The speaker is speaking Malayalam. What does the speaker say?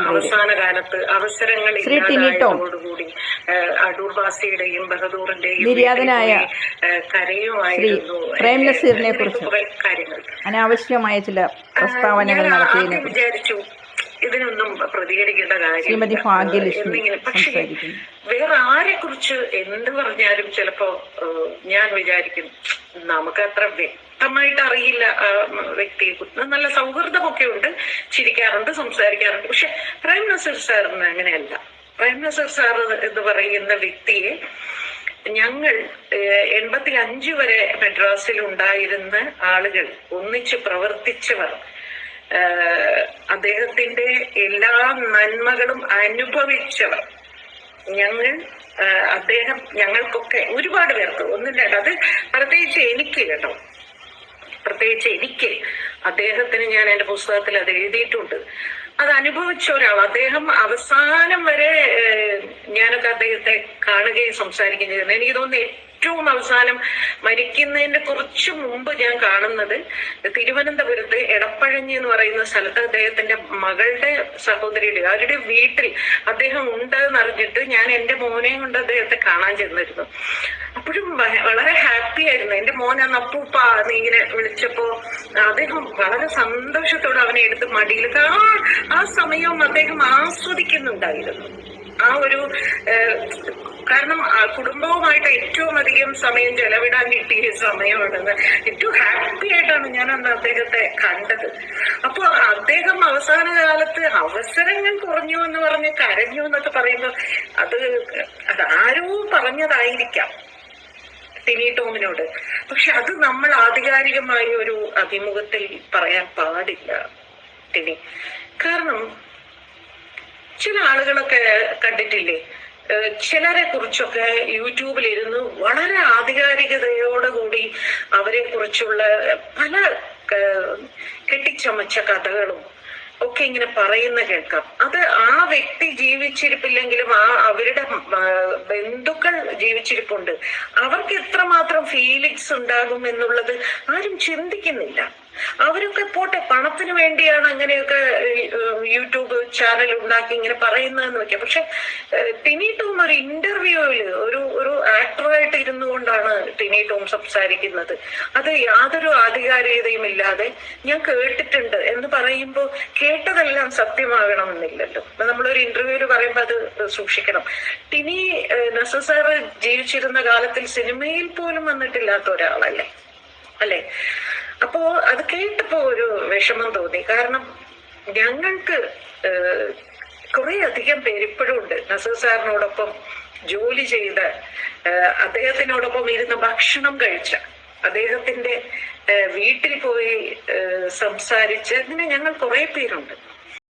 അവസാന കാലത്ത് അവസരങ്ങൾ. ഇല്ലാതായതോടുകൂടി അടൂർവാസിയുടെയും അടൂർ ബാസിയുടെയും ബഹദൂറിന്റെയും നിര്യാതനായ കരയുമായിരുന്നു. പ്രേം നസീറിനെ കുറിച്ച് കാര്യങ്ങൾ. അനാവശ്യമായ ചില പ്രസ്താവനകൾ നടത്തിയതിനെ വിചാരിച്ചു ഇതിനൊന്നും പ്രതികരിക്കേണ്ട കാര്യം പക്ഷേ വേറെ ആരെ കുറിച്ച് എന്ത് പറഞ്ഞാലും ചിലപ്പോ ഞാൻ വിചാരിക്കും നമുക്ക് അത്ര വ്യക്തമായിട്ട് അറിയില്ല വ്യക്തിയെ കുറിച്ച് നല്ല സൗഹൃദമൊക്കെ ഉണ്ട്. ചിരിക്കാറുണ്ട് സംസാരിക്കാറുണ്ട്. പക്ഷെ പ്രേം നസീർ സാറിന് അങ്ങനെയല്ല. പ്രേം നസീർ സാർ എന്ന് പറയുന്ന വ്യക്തിയെ ഞങ്ങൾ എൺപത്തി അഞ്ച് വരെ മദ്രാസിൽ ഉണ്ടായിരുന്ന ആളുകൾ ഒന്നിച്ച് പ്രവർത്തിച്ചവർ അദ്ദേഹത്തിന്റെ എല്ലാ നന്മകളും അനുഭവിച്ചവർ. ഞങ്ങൾ അദ്ദേഹം ഞങ്ങൾക്കൊക്കെ ഒരുപാട് പേർക്ക് ഒന്നും രണ്ട് അത് പ്രത്യേകിച്ച് എനിക്ക് കേട്ടോ. പ്രത്യേകിച്ച് എനിക്ക് അദ്ദേഹത്തിന് ഞാൻ എന്റെ പുസ്തകത്തിൽ അത് എഴുതിയിട്ടുണ്ട്. അത് അനുഭവിച്ച ഒരാൾ. അദ്ദേഹം അവസാനം വരെ ഞാനൊക്കെ അദ്ദേഹത്തെ കാണുകയും സംസാരിക്കുകയും ചെയ്യുന്നത് എനിക്ക് തോന്നുന്നു ഏറ്റവും അവസാനം മരിക്കുന്നതിന്റെ കുറച്ച് മുമ്പ് ഞാൻ കാണുന്നത് തിരുവനന്തപുരത്ത് എടപ്പഴഞ്ഞി എന്ന് പറയുന്ന സ്ഥലത്ത് അദ്ദേഹത്തിന്റെ മകളുടെ സഹോദരിയുടെ അവരുടെ വീട്ടിൽ അദ്ദേഹം ഉണ്ട് എന്നറിഞ്ഞിട്ട് ഞാൻ എന്റെ മോനെയും കൊണ്ട് അദ്ദേഹത്തെ കാണാൻ ചെന്നിരുന്നു. അപ്പോഴും വളരെ ഹാപ്പി ആയിരുന്നു. എന്റെ മോൻ അന്ന് അപ്പൂപ്പ നീ ഇങ്ങനെ വിളിച്ചപ്പോ അദ്ദേഹം വളരെ സന്തോഷത്തോടെ അവനെ എടുത്ത് മടിയിൽ ആ ആ സമയവും അദ്ദേഹം ആസ്വദിക്കുന്നുണ്ടായിരുന്നു. ആ ഒരു കാരണം കുടുംബവുമായിട്ട് ഏറ്റവും അധികം സമയം ചെലവിടാൻ കിട്ടിയ സമയമാണെന്ന്. ഏറ്റവും ഹാപ്പി ആയിട്ടാണ് ഞാൻ അന്ന് അദ്ദേഹത്തെ കണ്ടത്. അപ്പൊ അദ്ദേഹം അവസാന കാലത്ത് അവസരങ്ങൾ കുറഞ്ഞു എന്ന് പറഞ്ഞ് കരഞ്ഞു എന്നൊക്കെ പറയുമ്പോൾ അത് അത് ആരോ പറഞ്ഞതായിരിക്കാം. ടിനി ടോമിനോട്. പക്ഷെ അത് നമ്മൾ ആധികാരികമായ ഒരു അഭിമുഖത്തിൽ പറയാൻ പാടില്ല ടിനി. കാരണം ചില ആളുകളൊക്കെ കണ്ടിട്ടില്ലേ? ചിലരെ കുറിച്ചൊക്കെ യൂട്യൂബിൽ ഇരുന്ന് വളരെ ആധികാരികതയോടുകൂടി അവരെ കുറിച്ചുള്ള പല കെട്ടിച്ചമച്ച കഥകളും ഒക്കെ ഇങ്ങനെ പറയുന്ന കേൾക്കാം. അത് ആ വ്യക്തി ജീവിച്ചിരിപ്പില്ലെങ്കിലും ആ അവരുടെ ബന്ധുക്കൾ ജീവിച്ചിരിപ്പുണ്ട്. അവർക്ക് എത്രമാത്രം ഫീലിങ്സ് ഉണ്ടാകും എന്നുള്ളത് ആരും ചിന്തിക്കുന്നില്ല. അവരൊക്കെ പോട്ടെ പണത്തിന് വേണ്ടിയാണ് അങ്ങനെയൊക്കെ യൂട്യൂബ് ചാനൽ ഉണ്ടാക്കി ഇങ്ങനെ പറയുന്നതെന്ന് വെക്കാം. പക്ഷെ ടിനി ടോം ഒരു ഇന്റർവ്യൂവിൽ ഒരു ഒരു ആക്ടറായിട്ട് ഇരുന്നു കൊണ്ടാണ് ടിനി ടോം സംസാരിക്കുന്നത്. അത് യാതൊരു ആധികാരികതയും ഇല്ലാതെ ഞാൻ കേട്ടിട്ടുണ്ട് എന്ന് പറയുമ്പോൾ കേട്ടതെല്ലാം സത്യമാകണമെന്നില്ലല്ലോ. അപ്പൊ നമ്മളൊരു ഇന്റർവ്യൂവിൽ പറയുമ്പോൾ അത് സൂക്ഷിക്കണം. ടിനി നെസസാറ് ജീവിച്ചിരുന്ന കാലത്തിൽ സിനിമയിൽ പോലും വന്നിട്ടില്ലാത്ത ഒരാളല്ലേ? അല്ലെ? അപ്പോ അത് കേട്ടപ്പോ ഒരു വിഷമം തോന്നി. കാരണം ഞങ്ങൾക്ക് കുറെ അധികം പേര് ഇപ്പോഴും ഉണ്ട്. നസീർ സാറിനോടൊപ്പം ജോലി ചെയ്ത അദ്ദേഹത്തിനോടൊപ്പം ഇരുന്ന് ഭക്ഷണം കഴിച്ച അദ്ദേഹത്തിന്റെ വീട്ടിൽ പോയി ഏഹ്, സംസാരിച്ച് ഇങ്ങനെ ഞങ്ങൾ കുറെ പേരുണ്ട്.